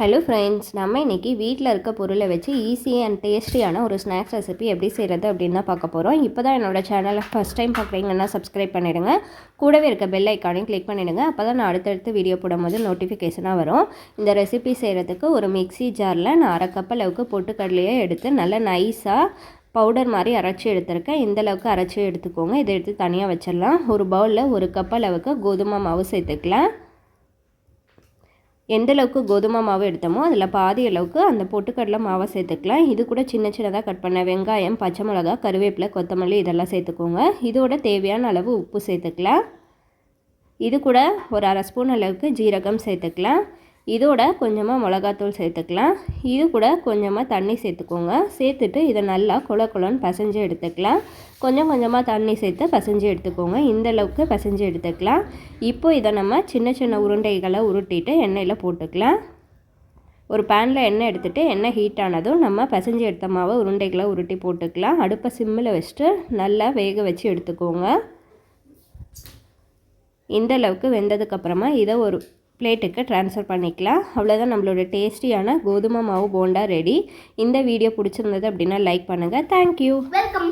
Hello friends நம்ம இன்றைக்கி வீட்டில் இருக்க பொருளை வச்சு ஈஸி அண்ட் டேஸ்டியான ஒரு ஸ்நாக்ஸ் ரெசிபி எப்படி செய்கிறது அப்படின்னு தான் பார்க்க போகிறோம் இப்போ தான் என்னோட சேனலை ஃபஸ்ட் டைம் பார்க்குறீங்கன்னா சப்ஸ்கிரைப் பண்ணிடுங்க. கூடவே இருக்க பெல் ஐக்கானையும் கிளிக் பண்ணிடுங்க. அப்போ தான் நான் அடுத்தடுத்து வீடியோ போடும்போது நோட்டிஃபிகேஷனாக வரும். இந்த ரெசிபி செய்கிறதுக்கு ஒரு மிக்ஸி ஜாரில் நான் அரை கப் அளவுக்கு பொட்டுக்கடலையே எடுத்து நல்லா நைஸாக பவுடர் மாதிரி அரைச்சி எடுத்திருக்கேன். இந்த அளவுக்கு அரைச்சி எடுத்துக்கோங்க. இதை எடுத்து தனியாக வச்சிடலாம். ஒரு பவுலில் ஒரு கப் அளவுக்கு கோதுமை மாவு சேர்த்துக்கலாம். எந்த அளவுக்கு கோதுமை மாவு எடுத்தோமோ அதில் பாதி அளவுக்கு அந்த பொட்டுக்கடலை மாவை சேர்த்துக்கலாம். இது கூட சின்ன சின்னதாக கட் பண்ண வெங்காயம் பச்சை மிளகா கருவேப்பிலை கொத்தமல்லி இதெல்லாம் சேர்த்துக்கோங்க. இதோட தேவையான அளவு உப்பு சேர்த்துக்கலாம். இது கூட ஒரு அரை ஸ்பூன் அளவுக்கு ஜீரகம் சேர்த்துக்கலாம். இதோட கொஞ்சமாக மிளகாத்தூள் சேர்த்துக்கலாம். இது கூட கொஞ்சமாக தண்ணி சேர்த்துக்கோங்க. சேர்த்துட்டு இதை நல்லா குல குலன்னு பசைஞ்சு எடுத்துக்கலாம். கொஞ்சம் கொஞ்சமாக தண்ணி சேர்த்து பசைஞ்சு எடுத்துக்கோங்க. இந்த அளவுக்கு பசைஞ்சு எடுத்துக்கலாம். இப்போ இதை நம்ம சின்ன சின்ன உருண்டைகளை உருட்டிட்டு எண்ணெயில் போட்டுக்கலாம். ஒரு பேனில் எண்ணெய் எடுத்துகிட்டு எண்ணெய் ஹீட் ஆனதும் நம்ம பசைஞ்சு எடுத்த மாவை உருண்டைகளை உருட்டி போட்டுக்கலாம். அடுப்பை சிம்மில் வச்சுட்டு நல்லா வேக வச்சு எடுத்துக்கோங்க. இந்த அளவுக்கு வெந்ததுக்கப்புறமா இதை ஒரு பிளேட்டுக்கு ட்ரான்ஸ்ஃபர் பண்ணிக்கலாம். அவ்வளோதான் நம்மளோட டேஸ்டியான கோதுமை மாவு போண்டா ரெடி. இந்த வீடியோ பிடிச்சிருந்தது அப்படின்னா லைக் பண்ணுங்கள் தேங்க்யூ வெல்கம்